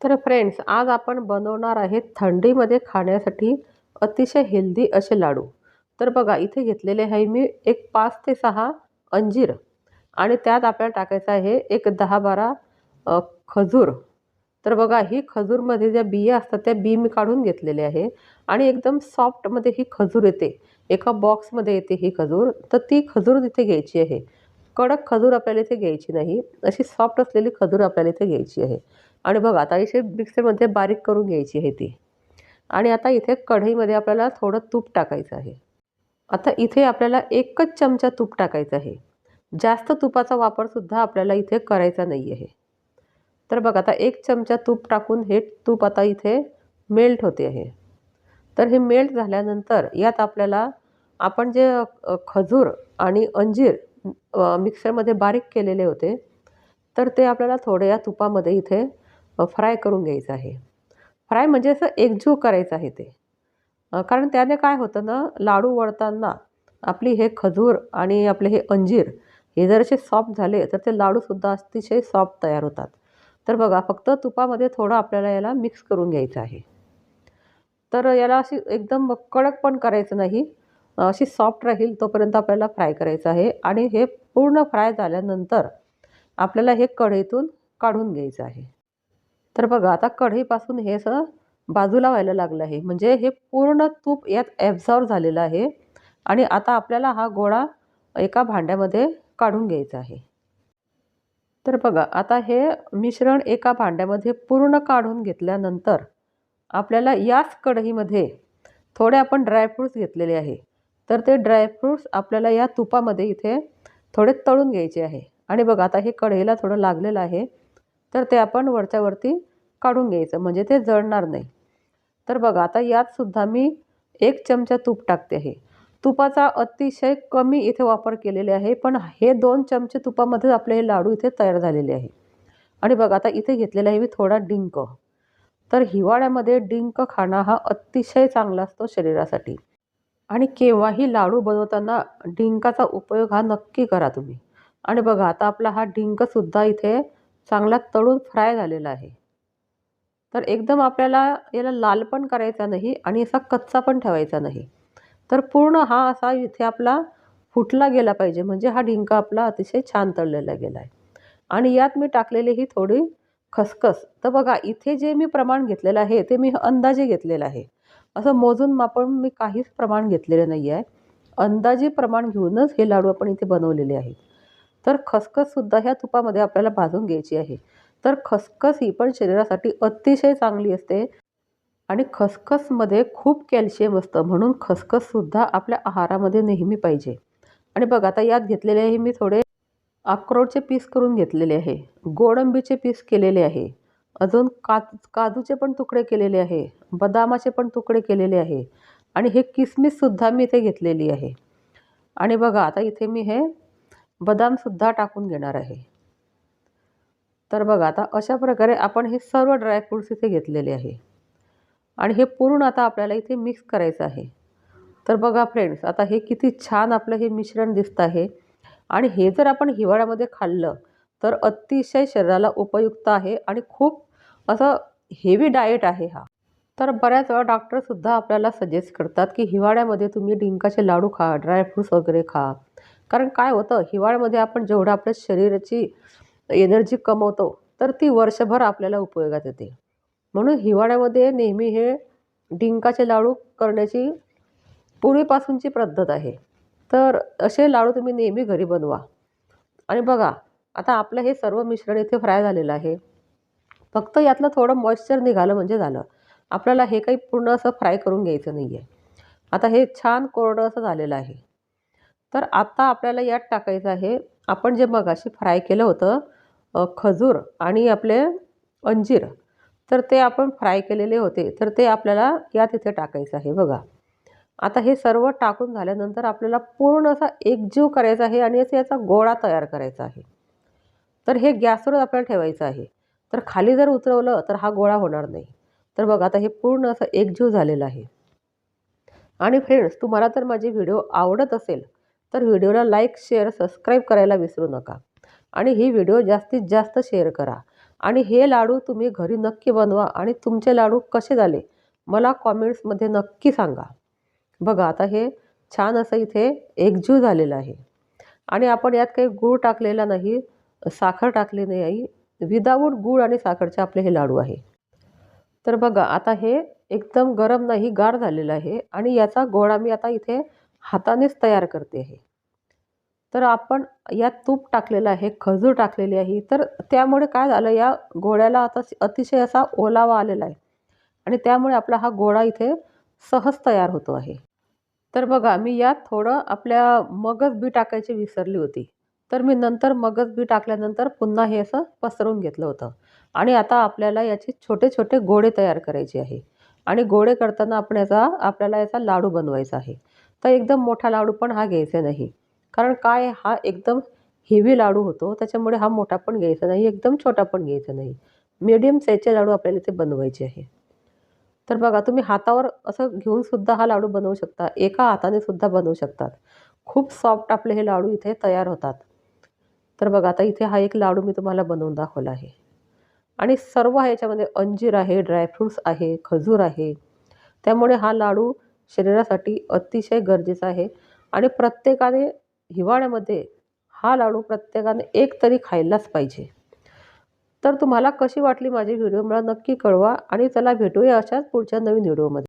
तर फ्रेंड्स आज आपण बनवणार आहेत थंडीमध्ये खाण्यासाठी अतिशय हेल्दी असे लाडू. तर बघा इथे घेतलेले आहे मी एक पाच ते सहा अंजीर आणि त्यात आपल्याला टाकायचं आहे एक दहा बारा खजूर. तर बघा ही खजूरमध्ये ज्या बिया असतात त्या बी मी काढून घेतलेले आहे आणि एकदम सॉफ्टमध्ये ही खजूर येते. एका बॉक्समध्ये येते ही खजूर. तर ती खजूर तिथे घ्यायची आहे. कडक खजूर आपल्याला इथे घ्यायची नाही. अशी सॉफ्ट असलेली खजूर आपल्याला इथे घ्यायची आहे. आणि बघा आता इथे मिक्सरमध्ये बारीक करून घ्यायची आहे ती. आणि आता इथे कढईमध्ये आपल्याला थोडं तूप टाकायचं आहे. आता इथे आपल्याला एकच चमचा तूप टाकायचं आहे. जास्त तुपाचा वापरसुद्धा आपल्याला इथे करायचा नाही आहे तर बघा आता एक चमचा तूप टाकून हे तूप आता इथे मेल्ट होते आहे. तर हे मेल्ट झाल्यानंतर यात आपल्याला आपण जे खजूर आणि अंजीर मिक्सरमध्ये बारीक केलेले होते तर ते आपल्याला थोडे या तुपामध्ये इथे फ्राय करून घ्यायचं आहे. फ्राय म्हणजे असं एकजीव करायचं आहे ते. कारण त्याने काय होतं ना लाडू वळताना आपली हे खजूर आणि आपले हे अंजीर हे जर असे सॉफ्ट झाले तर ते लाडूसुद्धा अतिशय सॉफ्ट तयार होतात. तर बघा फक्त तुपामध्ये थोडं आपल्याला याला मिक्स करून घ्यायचं आहे. तर याला अशी एकदम कडक पण करायचं नाही. अशी सॉफ्ट राहील तोपर्यंत आपल्याला फ्राय करायचं आहे आणि हे पूर्ण फ्राय झाल्यानंतर आपल्याला हे कढईतून काढून घ्यायचं आहे. तर बघा आता कढईपासून हे असं बाजूला व्हायला लागलं आहे. म्हणजे हे पूर्ण तूप यात ॲब्झॉर्व झालेलं आहे आणि आता आपल्याला हा गोळा एका भांड्यामध्ये काढून घ्यायचा आहे. तर बघा आता हे मिश्रण एका भांड्यामध्ये पूर्ण काढून घेतल्यानंतर आपल्याला याच कढईमध्ये थोडे आपण ड्रायफ्रूट्स घेतलेले आहे. तर ते ड्रायफ्रूट्स आपल्याला या तुपामध्ये इथे थोडे तळून घ्यायचे आहे. आणि बघा आता हे कढईला थोडं लागलेलं आहे. तर ते आपण वरच्यावरती काढून घ्यायचं म्हणजे ते जळणार नाही. तर बघा आता यातसुद्धा मी एक चमचा तूप टाकते आहे. तुपाचा अतिशय कमी इथे वापर केलेले आहे पण हे दोन चमचे तुपामध्येच आपले हे लाडू इथे तयार झालेले आहे. आणि बघा आता इथे घेतलेला आहे मी थोडा डिंक. तर हिवाळ्यामध्ये डिंक खाणं हा अतिशय चांगला असतो शरीरासाठी. आणि केव्हाही लाडू बनवताना डिंकाचा उपयोग हा नक्की करा तुम्ही. आणि बघा आता आपला हा डिंकसुद्धा इथे चांगला तळून फ्राय झालेला आहे. तर एकदम आपल्याला याला लाल पण करायचा नाही आणि असा कच्चा पण ठेवायचा नाही. तर पूर्ण हा असा इथे आपला फुटला गेला पाहिजे म्हणजे हा ढिंका आपला अतिशय छान तळलेला गेला आहे. आणि यात मी टाकलेली ही थोडी खसखस. तर बघा इथे जे मी प्रमाण घेतलेलं आहे ते मी अंदाजे घेतलेलं आहे. असं मोजून मापण मी काहीच प्रमाण घेतलेलं नाही आहे अंदाजे प्रमाण घेऊनच हे लाडू आपण इथे बनवलेले आहेत. तर खसखससुद्धा ह्या तुपामध्ये आपल्याला भाजून घ्यायची आहे. तर खसखस ही पण शरीरासाठी अतिशय चांगली असते. आणि खसखसमध्ये खूप कॅल्शियम असतं म्हणून खसखससुद्धा आपल्या आहारामध्ये नेहमी पाहिजे. आणि बघा आता यात घेतलेले आहे मी थोडे अक्रोडचे पीस करून घेतलेले आहे. गोडंबीचे पीस केलेले आहे. अजून का काजूचे पण तुकडे केलेले आहे. बदामाचे पण तुकडे केलेले आहे. आणि हे किसमिससुद्धा मी इथे घेतलेली आहे. आणि बघा आता इथे मी हे बदामसुद्धा टाकून घेणार आहे. तर बघा आता अशा प्रकारे आपण हे सर्व ड्रायफ्रूट्स इथे घेतलेले आहे. आणि हे पूर्ण आता आपल्याला इथे मिक्स करायचं आहे. तर बघा फ्रेंड्स आता हे किती छान आपलं हे मिश्रण दिसतं आहे. आणि हे जर आपण हिवाळ्यामध्ये खाल्लं तर अतिशय शरीराला उपयुक्त आहे आणि खूप असं हेवी डाएट आहे हा. तर बऱ्याच वेळा डॉक्टरसुद्धा आपल्याला सजेस्ट करतात की हिवाळ्यामध्ये तुम्ही डिंकाचे लाडू खा ड्रायफ्रूट्स वगैरे खा. कारण काय होतं हिवाळ्यामध्ये आपण जेवढं आपल्या शरीराची एनर्जी कमवतो तर ती वर्षभर आपल्याला उपयोगात येते. म्हणून हिवाळ्यामध्ये नेहमी हे डिंकाचे लाडू करण्याची पूर्वीपासूनची पद्धत आहे. तर असे लाडू तुम्ही नेहमी घरी बनवा. आणि बघा आता आपलं हे सर्व मिश्रण इथे फ्राय झालेलं आहे. फक्त यातलं थोडं मॉइश्चर निघालं म्हणजे झालं. आपल्याला हे काही पूर्ण असं फ्राय करून घ्यायचं नाही आहे आता हे छान कोरडं असं झालेलं आहे. तर आता आपल्याला यात टाकायचं आहे. आपण जे मगाशी फ्राय केलं होतं खजूर आणि आपले अंजीर तर ते आपण फ्राय केलेले होते. तर ते आपल्याला यात इथे टाकायचं आहे बघा. आता हे सर्व टाकून झाल्यानंतर आपल्याला पूर्ण असा एकजीव करायचा आहे आणि असं याचा गोळा तयार करायचा आहे. तर हे गॅसवर आपल्याला ठेवायचं आहे. तर खाली जर उतरवलं तर हा गोळा होणार नाही. तर बघा आता हे पूर्ण असं एकजीव झालेलं आहे. आणि फ्रेंड्स तुम्हाला तर माझे व्हिडिओ आवडत असेल तर व्हिडिओला लाईक शेअर सबस्क्राईब करायला विसरू नका. आणि ही व्हिडिओ जास्तीत जास्त शेअर करा. आणि हे लाडू तुम्ही घरी नक्की बनवा आणि तुमचे लाडू कसे झाले मला कॉमेंट्समध्ये नक्की सांगा. बघा आता हे छान असं इथे एकजीव झालेलं आहे. आणि आपण यात काही गूळ टाकलेला नाही साखर टाकली नाही विदाऊट गूळ आणि साखरचे आपले हे लाडू आहे. तर बघा आता हे एकदम गरम नाही गार झालेलं आहे. आणि याचा गोळा मी आता इथे हातानेच तयार करते आहे तर आपण यात तूप टाकलेलं आहे खजूर टाकलेली आहे तर त्यामुळे काय झालं या गोळ्याला आता अतिशय असा ओलावा आलेला आहे. आणि त्यामुळे आपला हा गोळा इथे सहज तयार होतो आहे. तर बघा मी यात थोडं आपल्या मगज बी टाकायची विसरली होती. तर मी नंतर मगज बी टाकल्यानंतर पुन्हा हे असं पसरवून घेतलं होतं. आणि आता आपल्याला याचे छोटे छोटे गोळे तयार करायचे आहे. आणि गोळे करताना आपण याचा आपल्याला याचा लाडू बनवायचा आहे. तर एकदम मोठा लाडू पण हा घ्यायचा नाही. कारण काय हा एकदम हेवी लाडू होतो त्याच्यामुळे हा मोठा पण घ्यायचा नाही एकदम छोटा पण घ्यायचा नाही. मीडियम साईजचे लाडू आपल्याला इथे बनवायचे आहे. तर बघा तुम्ही हातावर असं घेऊन सुद्धा हा लाडू बनवू शकता एका हाताने सुद्धा बनवू शकतात. खूप सॉफ्ट आपले हे लाडू इथे तयार होतात. तर बघा आता इथे हा एक लाडू मी तुम्हाला बनवून दाखवला आहे. आणि सर्व ह्याच्यामध्ये अंजीर आहे ड्रायफ्रूट्स आहे खजूर आहे. त्यामुळे हा लाडू शरीरासाठी अतिशय गरजेचं आहे. आणि प्रत्येकाने हिवाळ्यामध्ये हा लाडू प्रत्येकाने एक तरी खायलाच पाहिजे. तर तुम्हाला कशी वाटली माझी व्हिडिओ मला नक्की कळवा आणि चला भेटूया अशाच पुढच्या नवीन व्हिडिओमध्ये.